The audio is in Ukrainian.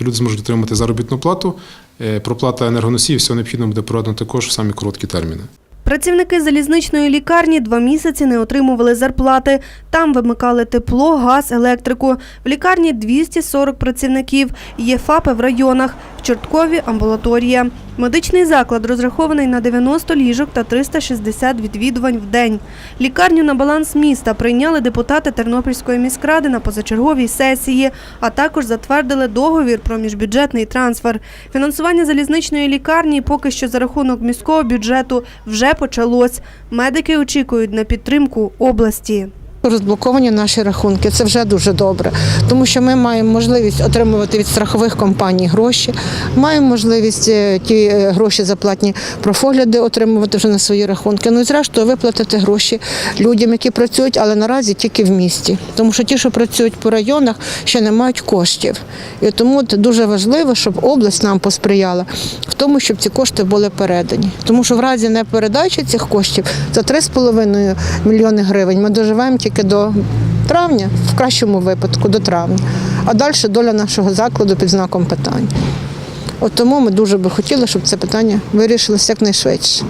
то люди зможуть отримати заробітну плату. Е, Проплата енергоносіїв все необхідно буде проведено також в самі короткі терміни. Працівники залізничної лікарні два місяці не отримували зарплати. Там вимикали тепло, газ, електрику. В лікарні 240 працівників. Є ФАПи в районах. Чорткові амбулаторія. Медичний заклад розрахований на 90 ліжок та 360 відвідувань в день. Лікарню на баланс міста прийняли депутати Тернопільської міськради на позачерговій сесії, а також затвердили договір про міжбюджетний трансфер. Фінансування залізничної лікарні поки що за рахунок міського бюджету вже почалось. Медики очікують на підтримку області. Розблоковані наші рахунки це вже дуже добре, тому що ми маємо можливість отримувати від страхових компаній гроші, маємо можливість е, ті е, гроші заплатні профогляди отримувати вже на свої рахунки. Ну і зрештою виплатити гроші людям, які працюють, але наразі тільки в місті, тому що ті, що працюють по районах, ще не мають коштів. І тому дуже важливо, щоб область нам посприяла в тому, щоб ці кошти були передані. Тому що в разі непередачі цих коштів за 3,5 мільйони гривень ми доживаємо тільки до травня, в кращому випадку до травня. А далі доля нашого закладу під знаком питань. От тому ми дуже би хотіли, щоб це питання вирішилося якнайшвидше.